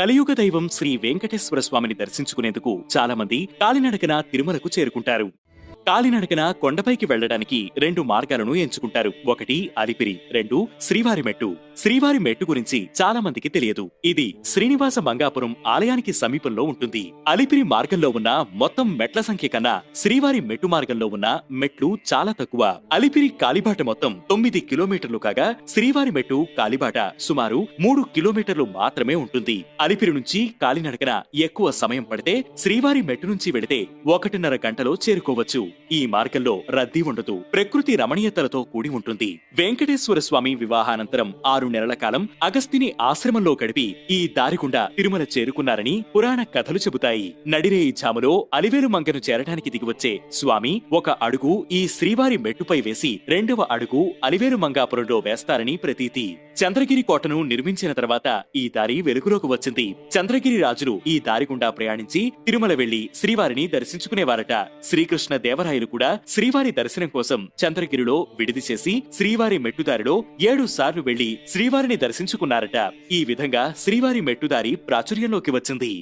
కలియుగ దైవం శ్రీ వెంకటేశ్వర స్వామిని దర్శించుకునేందుకు చాలా మంది కాలినడకన తిరుమలకు చేరుకుంటారు. కాలినడకన కొండపైకి వెళ్ళడానికి రెండు మార్గాలను ఎంచుకుంటారు. ఒకటి అలిపిరి రెండు శ్రీవారి మెట్టు. శ్రీవారి మెట్టు గురించి చాలా మందికి తెలియదు. ఇది శ్రీనివాస మంగాపురం ఆలయానికి సమీపంలో ఉంటుంది. అలిపిరి మార్గంలో ఉన్న మొత్తం మెట్ల సంఖ్య కన్నా శ్రీవారి మెట్టు మార్గంలో ఉన్న మెట్లు చాలా తక్కువ. అలిపిరి కాలిబాట మొత్తం తొమ్మిది కిలోమీటర్లు కాగా శ్రీవారి మెట్టు కాలిబాట సుమారు మూడు కిలోమీటర్లు మాత్రమే ఉంటుంది. అలిపిరి నుంచి కాలినడకన ఎక్కువ సమయం పడితే శ్రీవారి మెట్టు నుంచి వెళితే ఒకటిన్నర గంటలో చేరుకోవచ్చు. ఈ మార్గంలో రద్దీ ఉండదు. ప్రకృతి రమణీయతలతో కూడి ఉంటుంది. వెంకటేశ్వర స్వామి వివాహానంతరం ఆరు నెలల కాలం అగస్తిని ఆశ్రమంలో గడిపి ఈ దారి గుండా తిరుమల చేరుకున్నారని పురాణ కథలు చెబుతాయి. నడిరేయి జాములో అలివేలు మంగను చేరడానికి దిగివచ్చే స్వామి ఒక అడుగు ఈ శ్రీవారి మెట్టుపై వేసి రెండవ అడుగు అలివేలు మంగాపురంలో వేస్తారని ప్రతీతి. చంద్రగిరి కోటను నిర్మించిన తర్వాత ఈ దారి వెలుగులోకి వచ్చింది. చంద్రగిరి రాజులు ఈ దారి గుండా ప్రయాణించి తిరుమల వెళ్ళి శ్రీవారిని దర్శించుకునేవారట. శ్రీకృష్ణ దేవరాయలు కూడా శ్రీవారి దర్శనం కోసం చంద్రగిరిలో విడిది చేసి శ్రీవారి మెట్టుదారిలో ఏడు సార్లు వెళ్ళి శ్రీవారిని దర్శించుకున్నారట. ఈ విధంగా శ్రీవారి మెట్టుదారి ప్రాచుర్యంలోకి వచ్చింది.